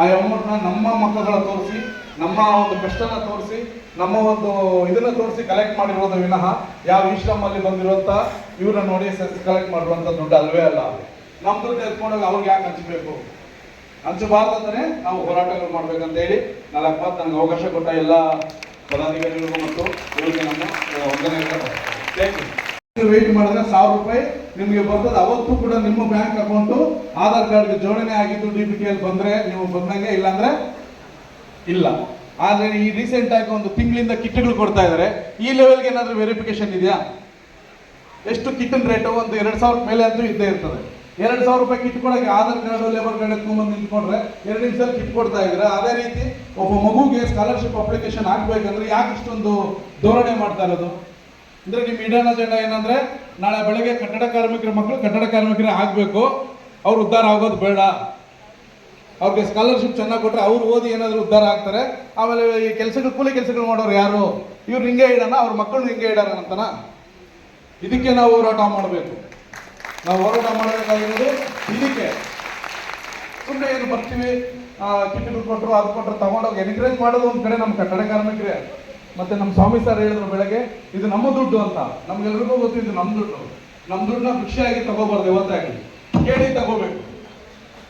ಆ ಅಮೌಂಟ್ನ ನಮ್ಮ ಮಕ್ಕಳ ತೋರಿಸಿ, ನಮ್ಮ ಒಂದು ಕಷ್ಟನ ತೋರಿಸಿ, ನಮ್ಮ ಒಂದು ಇದನ್ನ ತೋರಿಸಿ ಕಲೆಕ್ಟ್ ಮಾಡಿರೋದು ವಿನಃ ಯಾವ ಇಶ್ರಮಲ್ಲಿ ಬಂದಿರುವಂತ ಇವ್ರನ್ನ ನೋಡಿ ಕಲೆಕ್ಟ್ ಮಾಡಿರುವಂತ ದುಡ್ಡು ಅಲ್ವೇ ಅಲ್ಲ. ನಮ್ಮ ದುಡ್ಡು ಎತ್ಕೊಂಡೋಗಿ ಅವ್ರಿಗೆ ಯಾಕೆ ಹಂಚಬೇಕು? ಹಂಚಬಾರ್ದಂತಾನೆ ನಾವು ಹೋರಾಟಗಳು ಮಾಡ್ಬೇಕಂತ ಹೇಳಿ, ನಾಲ್ಕು ಮಾತು ನನಗೆ ಅವಕಾಶ ಕೊಟ್ಟ ಎಲ್ಲ ಪದಾಧಿಕಾರಿಗಳಿಗೂ ಮತ್ತು ಇವರಿಗೆ ನಮ್ಮ ಯು ವೇಟ್ ಮಾಡಿದ್ರೆ ಸಾವಿರ ರೂಪಾಯಿ ನಿಮಗೆ ಬರ್ತದೆ. ಅವತ್ತು ಕೂಡ ನಿಮ್ಮ ಬ್ಯಾಂಕ್ ಅಕೌಂಟು ಆಧಾರ್ ಕಾರ್ಡ್ಗೆ ಜೋಡಣೆ ಆಗಿದ್ದು ಡಿ ಬಿ ಟಿ ಅಲ್ಲಿ ಬಂದ್ರೆ ನೀವು ಬಂದಂಗೆ, ಇಲ್ಲಾಂದ್ರೆ ಇಲ್ಲ. ಆದರೆ ಈ ರೀಸೆಂಟ್ ಆಗಿ ಒಂದು ತಿಂಗಳಿಂದ ಕಿಟ್ಗಳು ಕೊಡ್ತಾ ಇದ್ದಾರೆ ಈ ಲೆವೆಲ್ಗೆ ಏನಾದ್ರೂ ವೆರಿಫಿಕೇಶನ್ ಇದೆಯಾ? ಎಷ್ಟು ಕಿಟ್ಟಿನ ರೇಟು ಒಂದು ಎರಡು ಸಾವಿರ ಮೇಲೆ ಅಂತೂ ಇದ್ದೇ ಇರ್ತದೆ. ಎರಡು ಸಾವಿರ ರೂಪಾಯಿ ಕಿಟ್ ಕೊಡೋಕೆ ಆಧಾರ್ ಕಾರ್ಡು ಲೇಬರ್ ಕಾರ್ಡ್ ಎತ್ಕೊಂಡ್ಬಂದು ನಿಂತ್ಕೊಂಡ್ರೆ ಎರಡು ನಿಮಿಷ ಕಿಟ್ ಕೊಡ್ತಾ ಇದ್ರೆ ಅದೇ ರೀತಿ ಒಬ್ಬ ಮಗುಗೆ ಸ್ಕಾಲರ್ಶಿಪ್ ಅಪ್ಲಿಕೇಶನ್ ಹಾಕ್ಬೇಕಂದ್ರೆ ಯಾಕೆ ಇಷ್ಟೊಂದು ಧೋರಣೆ ಮಾಡ್ತಾ ಇರೋದು? ಅಂದ್ರೆ ನಿಮ್ಮ ಇಡನ್ ಅಜೆಂಡಾ ಏನಂದ್ರೆ ನಾಳೆ ಬೆಳಗ್ಗೆ ಕಟ್ಟಡ ಕಾರ್ಮಿಕರ ಮಕ್ಕಳು ಕಟ್ಟಡ ಕಾರ್ಮಿಕರೇ ಆಗ್ಬೇಕು. ಅವ್ರು ಉದ್ಧಾರ ಆಗೋದು ಬೇಡ. ಅವ್ರಿಗೆ ಸ್ಕಾಲರ್ಶಿಪ್ ಚೆನ್ನಾಗಿ ಕೊಟ್ಟರೆ ಅವ್ರು ಓದಿ ಏನಾದ್ರು ಉದ್ಧಾರ ಆಗ್ತಾರೆ. ಆಮೇಲೆ ಈ ಕೆಲಸಗಳು, ಕೂಲಿ ಕೆಲಸಗಳು ಮಾಡೋರು ಯಾರು? ಇವ್ರು ಹಿಂಗೆ ಇಡೋಣ, ಅವ್ರ ಮಕ್ಕಳು ಹಿಂಗೆ ಇಡೋಣ ಇದಕ್ಕೆ ನಾವು ಹೋರಾಟ ಮಾಡಬೇಕು. ನಾವು ಹೋರಾಟ ಮಾಡಬೇಕಾಗಿರೋದು ಇದಕ್ಕೆ. ಸುಮ್ಮನೆ ಏನು ಬರ್ತೀವಿ? ಕಿಟ್ಗಳು ಕೊಟ್ಟರು ಅದು ಕೊಟ್ಟರು ತಗೊಂಡೋಗಿ ಎನ್ಕರೇಜ್ ಮಾಡೋದು ಒಂದು ಕಡೆ ನಮ್ಮ ಕಟ್ಟಡ ಕಾರ್ಮಿಕರೇ. ಮತ್ತೆ ನಮ್ಮ ಸ್ವಾಮಿ ಸರ್ ಹೇಳಿದ್ರು ಬೆಳಗ್ಗೆ ಇದು ನಮ್ಮ ದುಡ್ಡು ಅಂತ. ನಮ್ಗೆಲ್ರಿಗೂ ಗೊತ್ತು ಇದು ನಮ್ಮ ದುಡ್ಡು. ನಮ್ಮ ದುಡ್ಡನ್ನ ಖುಷಿಯಾಗಿ ತಗೋಬಾರ್ದು ಇವತ್ತಾಗಿ ಕೇಳಿ ತಗೋಬೇಕು.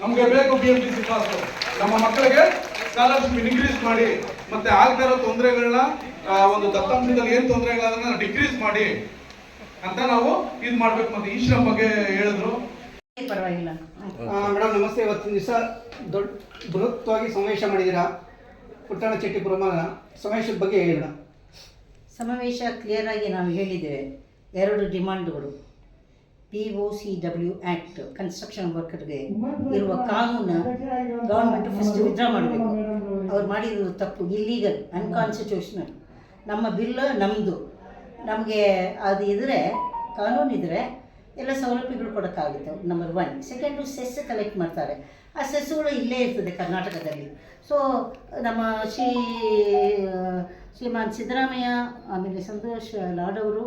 ನಮ್ಗೆ ಬೇಕು B M T C pass ನಮ್ಮ ಮಕ್ಕಳಿಗೆ ಸ್ಕಾಲರ್ಶಿಪ್ ಇನ್ಕ್ರೀಸ್ ಮಾಡಿ ಮತ್ತೆ ಆಗ್ತಾ ಇರೋ ತೊಂದರೆಗಳನ್ನ ಒಂದು ದತ್ತಾಂಶದಲ್ಲಿ ಏನ್ ತೊಂದರೆಗಳನ್ನ ಡಿಕ್ರೀಸ್ ಮಾಡಿ ಅಂತ ನಾವು ಇದು ಮಾಡ್ಬೇಕು ಮತ್ತೆ ಈ ಶ್ರಮ್ ಬಗ್ಗೆ ಹೇಳಿದ್ರು. ಪರವಾಗಿಲ್ಲ. ಮೇಡಮ್ ನಮಸ್ತೆ. ಇವತ್ತಿನ ದಿವಸ ದೊಡ್ಡ ಬೃಹತ್ವಾಗಿ ಸಮಾವೇಶ ಮಾಡಿದ್ದೀರಾ? ಪುಟ್ಟಣ ಚೆಟ್ಟಿಪುರಮ ಸಮಾವೇಶದ ಬಗ್ಗೆ ಹೇಳೋಣ. ಸಮಾವೇಶ ಕ್ಲಿಯರ್ ಆಗಿ ನಾವು ಹೇಳಿದ್ದೇವೆ. ಎರಡು ಡಿಮಾಂಡ್ಗಳು. P O C W act construction ವರ್ಕರ್ಗೆ ಇರುವ ಕಾನೂನು ಗೌರ್ಮೆಂಟ್ ಫಸ್ಟ್ ವಿತ್ಡ್ರಾ ಮಾಡಬೇಕು. ಅವ್ರು ಮಾಡಿರೋದು ತಪ್ಪು ಇಲ್ಲೀಗಲ್ ಅನ್ಕಾನ್ಸ್ಟಿಟ್ಯೂಷನಲ್ ನಮ್ಮ ಬಿಲ್ ನಮ್ಮದು ನಮಗೆ ಅದು ಇದ್ದರೆ ಕಾನೂನು ಇದ್ದರೆ ಎಲ್ಲ ಸೌಲಭ್ಯಗಳು ಕೊಡೋಕ್ಕಾಗುತ್ತೆ. Number one second cess collect ಮಾಡ್ತಾರೆ. ಆ ಸೆಸ್ಸುಗಳು ಇಲ್ಲೇ ಇರ್ತದೆ ಕರ್ನಾಟಕದಲ್ಲಿ. ಸೊ ನಮ್ಮ ಶ್ರೀ, ಶ್ರೀಮಾನ್ ಸಿದ್ದರಾಮಯ್ಯ, ಆಮೇಲೆ ಸಂತೋಷ್ ಲಾಡ್ ಅವರು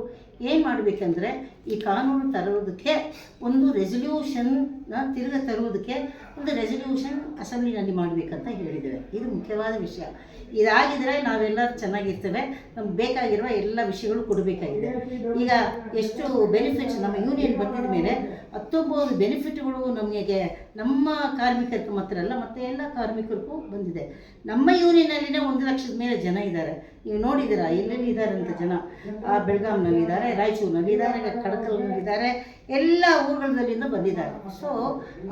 ಏನು ಮಾಡಬೇಕಂದ್ರೆ ಈ ಕಾನೂನು ತರುವುದಕ್ಕೆ ಒಂದು ರೆಸಲ್ಯೂಷನ್ನ ತಿರುಗ ತರುವುದಕ್ಕೆ ಒಂದು ರೆಸಲ್ಯೂಷನ್ ಅಸೆಂಬ್ಲಿನಲ್ಲಿ ಮಾಡಬೇಕಂತ ಹೇಳಿದ್ದೇವೆ. ಇದು ಮುಖ್ಯವಾದ ವಿಷಯ. ಇದಾಗಿದ್ರೆ ನಾವೆಲ್ಲರೂ ಚೆನ್ನಾಗಿರ್ತೇವೆ. ನಮ್ಗೆ ಬೇಕಾಗಿರುವ ಎಲ್ಲ ವಿಷಯಗಳು ಕೊಡಬೇಕಾಗಿದೆ. ಈಗ ಎಷ್ಟು ಬೆನಿಫಿಟ್ಸ್ ನಮ್ಮ ಯೂನಿಯನ್ ಬಂದಿದ ಮೇಲೆ ಹತ್ತೊಂಬತ್ತು ಬೆನಿಫಿಟ್ಗಳು ನಮಗೆ ನಮ್ಮ ಕಾರ್ಮಿಕರಿಗೂ ಮಾತ್ರ ಅಲ್ಲ ಮತ್ತು ಎಲ್ಲ ಕಾರ್ಮಿಕರಿಗೂ ಬಂದಿದೆ. ನಮ್ಮ ಯೂನಿಯನ್ನಲ್ಲಿನೇ ಒಂದು ಲಕ್ಷದ ಮೇಲೆ ಜನ ಇದ್ದಾರೆ. ನೀವು ನೋಡಿದ್ದೀರಾ ಎಲ್ಲೆಲ್ಲಿ ಇದ್ದಾರೆ ಅಂತ ಜನ? ಆ, ಇದ್ದಾರೆ ರಾಯಚೂರಿನಲ್ಲಿದ್ದಾರೆ ಕಡಕಲ್ನಲ್ಲಿದ್ದಾರೆ ಎಲ್ಲ ಊರುಗಳಿಂದ ಬಂದಿದ್ದಾರೆ. So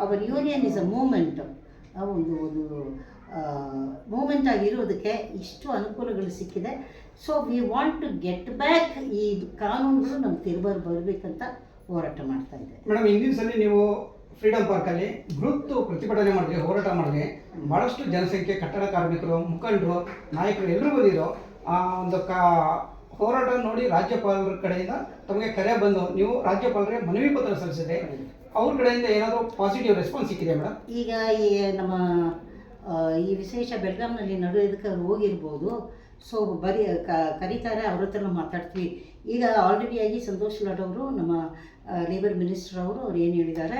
our union is a movement ಒಂದು ಒಂದು ಮೂಮೆಂಟ್ ಆಗಿರೋದಕ್ಕೆ ಇಷ್ಟು ಅನುಕೂಲಗಳು ಸಿಕ್ಕಿದೆ. So we want to get back ಈ ಕಾನೂನುಗಳು ನಮ್ಗೆ ತಿರುಬಾರು ಬರಬೇಕಂತ ಹೋರಾಟ ಮಾಡ್ತಾ ಇದ್ದೆ ಮೇಡಮ್ ಹಿಂದಿನ ಸಲ ನೀವು ಫ್ರೀಡಮ್ ಪಾರ್ಕಲ್ಲಿ ಗುರುತು ಪ್ರತಿಭಟನೆ ಮಾಡಿದ್ರಿ, ಹೋರಾಟ ಮಾಡಿದ್ರಿ. ಭಾಳಷ್ಟು ಜನಸಂಖ್ಯೆ, ಕಟ್ಟಡ ಕಾರ್ಮಿಕರು, ಮುಖಂಡರು, ನಾಯಕರು ಎಲ್ಲರೂ ಬಂದಿದ್ರು. ಆ ಒಂದು ಕಾ ಹೋರಾಟ ನೋಡಿ ರಾಜ್ಯಪಾಲರ ಕಡೆಯಿಂದ ತಮಗೆ ಕರೆ ಬಂದು, ನೀವು ರಾಜ್ಯಪಾಲರಿಗೆ ಮನವಿ ಪತ್ರ ಸಲ್ಲಿಸಿದೆ ಅವ್ರ ಕಡೆಯಿಂದ ಏನಾದರೂ ಪಾಸಿಟಿವ್ ರೆಸ್ಪಾನ್ಸ್ ಸಿಕ್ಕಿದೆ ಮೇಡಮ್ ಈಗ ಈ ನಮ್ಮ ಈ ವಿಶೇಷ ಬೆಳಗಾಂನಲ್ಲಿ ನಡೆಯೋದಕ್ಕೆ ಹೋಗಿರ್ಬೋದು. ಸೊ ಬರಿ ಕರೀತಾರೆ, ಅವ್ರ ಹತ್ರ ಮಾತಾಡ್ತೀವಿ. ಈಗ ಆಲ್ರೆಡಿ ಆಗಿ ಸಂತೋಷ್ ಲಾಡ್ ಅವರು, ನಮ್ಮ ಲೇಬರ್ ಮಿನಿಸ್ಟರ್ ಅವರು, ಅವ್ರು ಏನು ಹೇಳಿದ್ದಾರೆ?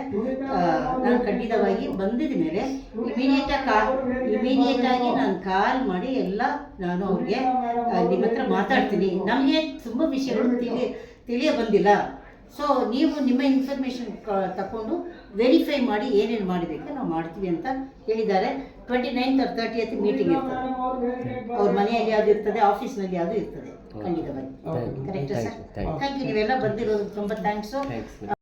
ನಾನು ಖಂಡಿತವಾಗಿ ಬಂದಿದ ಮೇಲೆ ಇಮಿಡಿಯೇಟಾಗಿ ಕಾಲ್ ಇಮಿಡಿಯೇಟಾಗಿ ನಾನು ಕಾಲ್ ಮಾಡಿ ಎಲ್ಲ ನಾನು ಅವ್ರಿಗೆ ನಿಮ್ಮ ಹತ್ರ ಮಾತಾಡ್ತೀನಿ. ನಮಗೆ ತುಂಬ ವಿಷಯಗಳು ತಿಳಿ, ತಿಳಿಯ ಬಂದಿಲ್ಲ. ಸೊ ನೀವು ನಿಮ್ಮ ಇನ್ಫಾರ್ಮೇಷನ್ ತಗೊಂಡು ವೆರಿಫೈ ಮಾಡಿ ಏನೇನು ಮಾಡಬೇಕು ನಾವು ಮಾಡ್ತೀವಿ ಅಂತ ಹೇಳಿದ್ದಾರೆ. Twenty ninth or thirtieth meeting ಇರ್ತದೆ. ಅವ್ರ ಮನೆಯಲ್ಲಿ ಯಾವುದು ಇರ್ತದೆ ಆಫೀಸ್ನಲ್ಲಿ ಯಾವುದು ಇರ್ತದೆ. ಖಂಡಿತವಾಗಿ. ಕರೆಕ್ಟ್ ಸರ್ ಥ್ಯಾಂಕ್ ಯು ನೀವೆಲ್ಲ ಬಂದಿರೋದು ತುಂಬ ಥ್ಯಾಂಕ್ಸು.